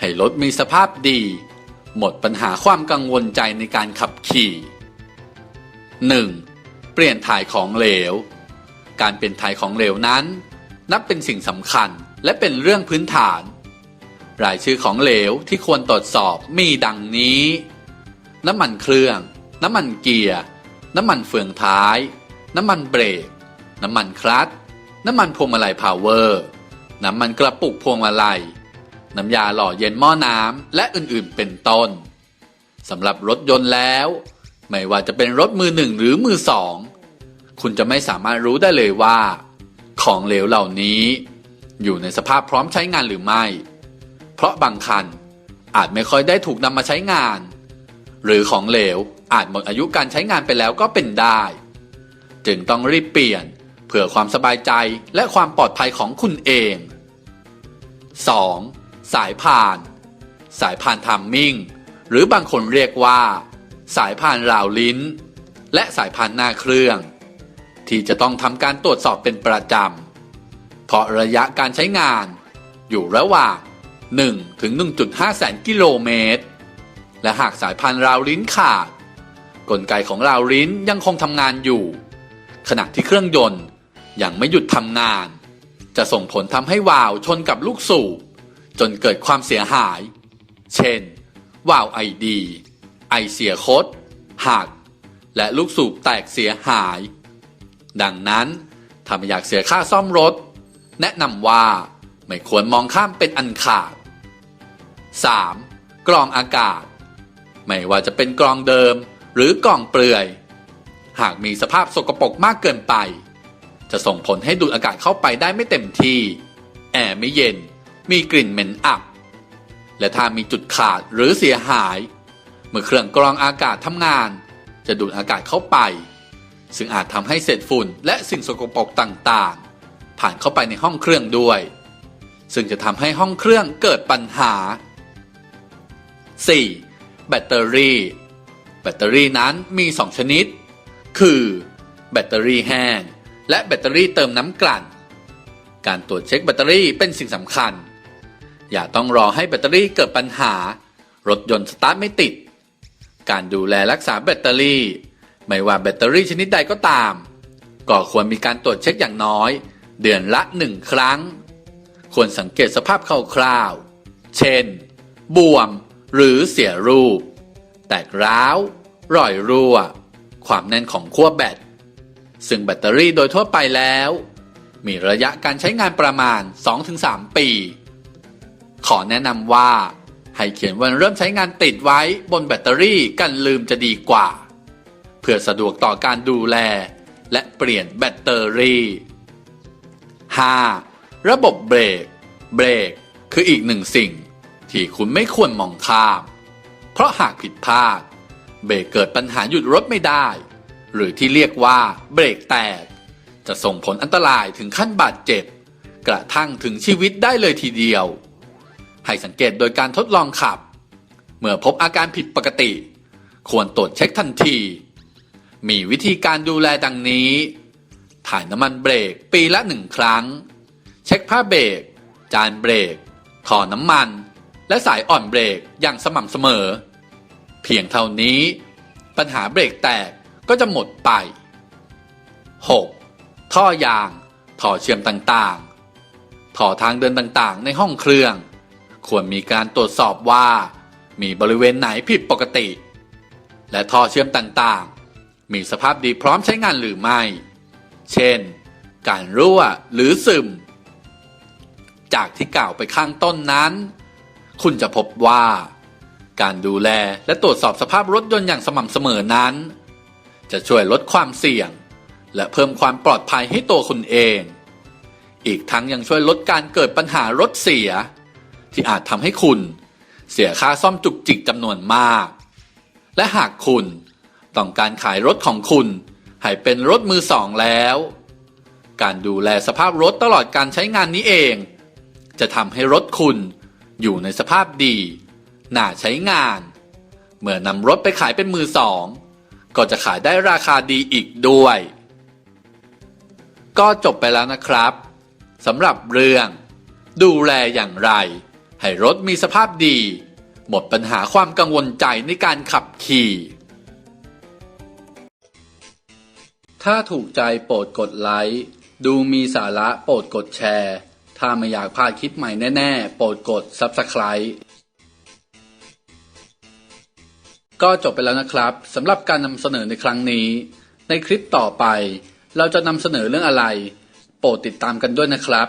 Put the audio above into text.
ให้รถมีสภาพดี หมดปัญหาความกังวลใจในการขับขี่ 1. เปลี่ยนถ่ายของเหลว การเปลี่ยนถ่ายของเหลวนั้น นับเป็นสิ่งสำคัญและเป็นเรื่องพื้นฐาน รายชื่อของเหลวที่ควรตรวจสอบมีดังนี้ น้ำมันเครื่อง น้ำมันเกียร์ น้ำมันเฟืองท้าย น้ำมันเบรก น้ำมันคลัตช์น้ำมันพวงมาลัยพาวเวอร์ น้ำมันกระปุกพวงมาลัย น้ำยาหล่อเย็นหม้อน้ำและอื่นๆเป็นต้นสำหรับรถยนต์แล้ว ไม่ว่าจะเป็นรถมือหนึ่งหรือมือสอง คุณจะไม่สามารถรู้ได้เลยว่า ของเหลวเหล่านี้ อยู่ในสภาพพร้อมใช้งานหรือไม่ เพราะบางคันอาจไม่ค่อยได้ถูกนำมาใช้งาน หรือของเหลวอาจหมดอายุการใช้งานไปแล้วก็เป็นได้ จึงต้องรีบเปลี่ยนเพื่อความสบายใจและความปลอดภัยของคุณเอง 2. สายพาน สายพานทัมมิ่ง หรือบางคนเรียกว่า สายพานราวลิ้น และสายพานหน้าเครื่อง ที่จะต้องทำการตรวจสอบเป็นประจำ เพราะระยะการใช้งาน อยู่ระหว่าง 1 ถึง 1.5 แสนกิโลเมตร และหากสายพานราวลิ้นขาด กลไกของราวลิ้นยังคงทำงานอยู่ ขณะที่เครื่องยนต์ยังไม่หยุดทำงาน จะส่งผลทำให้วาล์วชนกับลูกสูบ จนเกิดความเสียหาย เช่นวาล์วไอดี ไอเสียคดหัก และลูกสูบแตกเสียหาย ดังนั้นถ้าไม่อยากเสียค่าซ่อมรถ แนะนำว่าไม่ควรมองข้ามเป็นอันขาด 3. กรองอากาศ ไม่ว่าจะเป็นกรองเดิมหรือกรองเปลือย หากมีสภาพสกปรกมากเกินไป จะส่งผลให้ดูดอากาศเข้าไปได้ไม่เต็มที่ แอร์ไม่เย็น มีกลิ่นเหม็นอับ และถ้ามีจุดขาดหรือเสียหาย เมื่อเครื่องกรองอากาศทำงาน จะดูดอากาศเข้าไป ซึ่งอาจทำให้เศษฝุ่นและสิ่งสกปรกต่างๆ ผ่านเข้าไปในห้องเครื่องด้วย ซึ่งจะทำให้ห้องเครื่องเกิดปัญหา 4. แบตเตอรี่ แบตเตอรี่นั้นมี 2 ชนิด คือ แบตเตอรี่แห้ง และแบตเตอรี่เติมน้ำกลั่น การตรวจเช็คแบตเตอรี่เป็นสิ่งสำคัญ อย่าต้องรอให้แบตเตอรี่เกิดปัญหา รถยนต์สตาร์ทไม่ติด การดูแลรักษาแบตเตอรี่ ไม่ว่าแบตเตอรี่ชนิดใดก็ตาม ก็ควรมีการตรวจเช็คอย่างน้อย เดือนละหนึ่งครั้ง ควรสังเกตสภาพคร่าวๆ เช่น บวมหรือเสียรูป แตกร้าว รอยรั่ว ความแน่นของขั้วแบต ซึ่งแบตเตอรี่โดยทั่วไปแล้ว มีระยะการใช้งานประมาณ 2-3 ปี ขอแนะนำว่า ให้เขียนวันเริ่มใช้งานติดไว้บนแบตเตอรี่กันลืมจะดีกว่า เพื่อสะดวกต่อการดูแล และเปลี่ยนแบตเตอรี่ 5. ระบบเบรก เบรกคืออีกหนึ่งสิ่ง ที่คุณไม่ควรมองข้าม เพราะหากผิดพลาด เบรกเกิดปัญหาหยุดรถไม่ได้ หรือที่เรียกว่าเบรกแตก จะส่งผลอันตรายถึงขั้นบาดเจ็บ กระทั่งถึงชีวิตได้เลยทีเดียว ให้สังเกตโดยการทดลองขับ เมื่อพบอาการผิดปกติ ควรตรวจเช็คทันที มีวิธีการดูแลดังนี้ ถ่ายน้ำมันเบรกปีละหนึ่งครั้ง เช็คผ้าเบรก จานเบรกท่อน้ำมัน และสายอ่อนเบรกอย่างสม่ำเสมอ เพียงเท่านี้ ปัญหาเบรกแตกก็จะหมดไป 6. ท่อยาง ท่อเชื่อมต่างๆ ท่อทางเดินต่างๆ ในห้องเครื่อง ควรมีการตรวจสอบว่า มีบริเวณไหนผิดปกติ และท่อเชื่อมต่างๆ มีสภาพดีพร้อมใช้งานหรือไม่ เช่น การรั่วหรือซึม จากที่กล่าวไปข้างต้นนั้น คุณจะพบว่า การดูแลและตรวจสอบสภาพรถยนต์อย่างสม่ำเสมอนั้น จะช่วยลดความเสี่ยง และเพิ่มความปลอดภัยให้ตัวคุณเอง อีกทั้งยังช่วยลดการเกิดปัญหารถเสีย ที่อาจทำให้คุณ เสียค่าซ่อมจุกจิกจำนวนมาก และหากคุณต้องการขายรถของคุณให้เป็นรถมือสองแล้ว การดูแลสภาพรถตลอดการใช้งานนี้เอง จะทำให้รถคุณอยู่ในสภาพดี น่าใช้งาน เมื่อนำรถไปขายเป็นมือสอง ก็จะขายได้ราคาดีอีกด้วย ก็จบไปแล้วนะครับสำหรับเรื่อง ดูแลอย่างไร ให้รถมีสภาพดี หมดปัญหาความกังวลใจในการขับขี่ ถ้าถูกใจโปรดกดไลค์ ดูมีสาระโปรดกดแชร์ ถ้าไม่อยากพลาดคลิปใหม่แน่ๆ โปรดกด Subscribe ก็จบไปแล้วนะครับสำหรับการนำเสนอในครั้งนี้ ในคลิปต่อไป เราจะนำเสนอเรื่องอะไร โปรดติดตามกันด้วยนะครับ